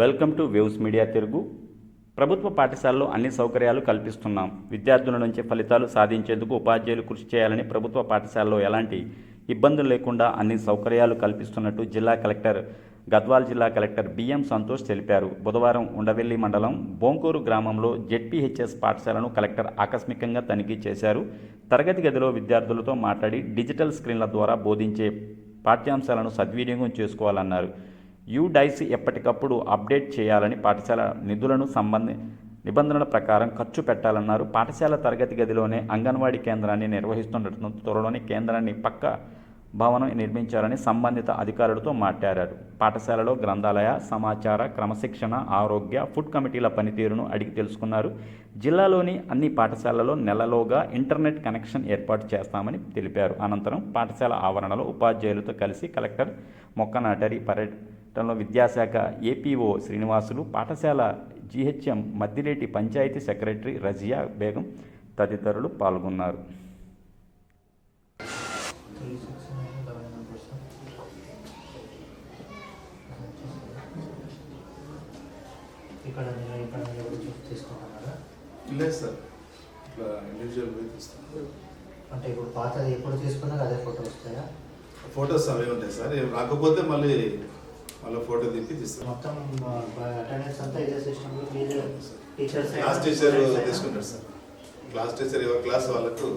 Welcome to waves media Telugu. ప్రభుత్వ పాఠశాలలో అన్ని సౌకర్యాలు కల్పిస్తున్నాం. విద్యార్థుల నుంచి ఫలితాలు సాధించేందుకు ఉపాధ్యాయులు కృషి చేయాలని ప్రభుత్వ పాఠశాలలో ఎలాంటి ఇబ్బందులు లేకుండా అన్ని సౌకర్యాలు కల్పిస్తున్నట్టు జిల్లా కలెక్టర్ గద్వాల్ జిల్లా కలెక్టర్ బిఎం సంతోష్ తెలిపారు. బుధవారం ఉండవెల్లి మండలం బోంకూరు గ్రామంలో జెడ్పీహెచ్ఎస్ పాఠశాలను కలెక్టర్ ఆకస్మికంగా తనిఖీ చేశారు. తరగతి గదిలో విద్యార్థులతో మాట్లాడి డిజిటల్ స్క్రీన్ల ద్వారా బోధించే పాఠ్యాంశాలను సద్వినియోగం చేసుకోవాలన్నారు. యూడైస్ ఎప్పటికప్పుడు అప్డేట్ చేయాలని పాఠశాల నిధులను సంబంధి నిబంధనల ప్రకారం ఖర్చు పెట్టాలన్నారు. పాఠశాల తరగతి గదిలోనే అంగన్వాడీ కేంద్రాన్ని నిర్వహిస్తుండటం త్వరలోనే కేంద్రాన్ని పక్క భవనం నిర్మించాలని సంబంధిత అధికారులతో మాట్లాడారు. పాఠశాలలో గ్రంథాలయ సమాచార క్రమశిక్షణ ఆరోగ్య ఫుడ్ కమిటీల పనితీరును అడిగి తెలుసుకున్నారు. జిల్లాలోని అన్ని పాఠశాలలో నెలలోగా ఇంటర్నెట్ కనెక్షన్ ఏర్పాటు చేస్తామని తెలిపారు. అనంతరం పాఠశాల ఆవరణలో ఉపాధ్యాయులతో కలిసి కలెక్టర్ మొక్క పర్యటన పర్యటనలో విద్యాశాఖ ఏపీఓ శ్రీనివాసులు పాఠశాల జీహెచ్ఎం మద్దిలేటి పంచాయతీ సెక్రటరీ రజియా బేగం తదితరులు పాల్గొన్నారు. ఇక్కడ ఇక్కడ తీసుకుంటున్నారా? లేదు సార్. ఇట్లా అంటే ఇప్పుడు పాతది ఎప్పుడు తీసుకున్నా అదే ఫోటో వస్తాయా? ఫొటోస్ అవి ఉంటాయి సార్. రాకపోతే మళ్ళీ మళ్ళీ ఫోటో తిప్పి తీస్తాం. మొత్తం అటెండెన్స్ అంతా ఇదే సిస్టమ్ మీరే టీచర్స్ క్లాస్ టీచర్ తీసుకుంటారు సార్. క్లాస్ టీచర్ ఎవరి క్లాస్ వాళ్ళకు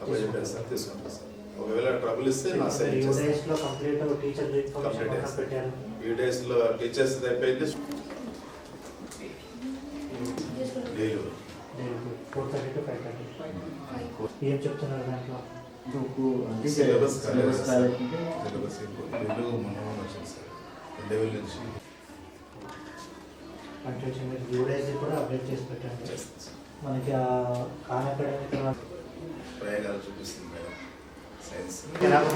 అప్పుడు చెప్పారు సార్ తీసుకుంటారు సార్. ఒకవేళ ట్రబుల్ ఇస్తే నా యూ డేస్లో కంప్లీట్ టీచర్ కంప్లీట్ పెట్టారు. ఈ డేస్లో టీచర్స్ అయిపోయింది. Four thirty to five thirty ఏం చెప్తున్నారు దాంట్లో? సిలబస్ సిలబస్ మనం లెవెల్ నుంచి. అంటే కూడా అప్డేట్ చేసి పెట్టండి. మనకి ఆ కాన్ అకాడమిక్ ప్రయోగాలు చూపిస్తుంది మేడం. సైన్స్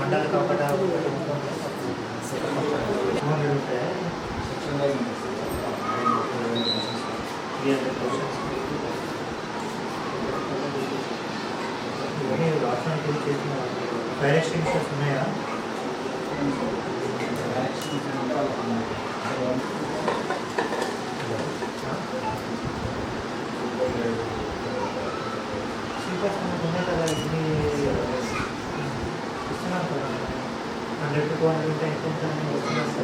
మండల కాబట్టి ఫైర్ ఎక్స్టింగ్షన్స్ ఉన్నాయా? హండ్రెడ్ టూ హండ్రెడ్ ఉంటే వస్తున్నారు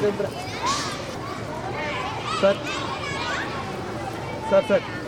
సార్ సార్ సార్ సార్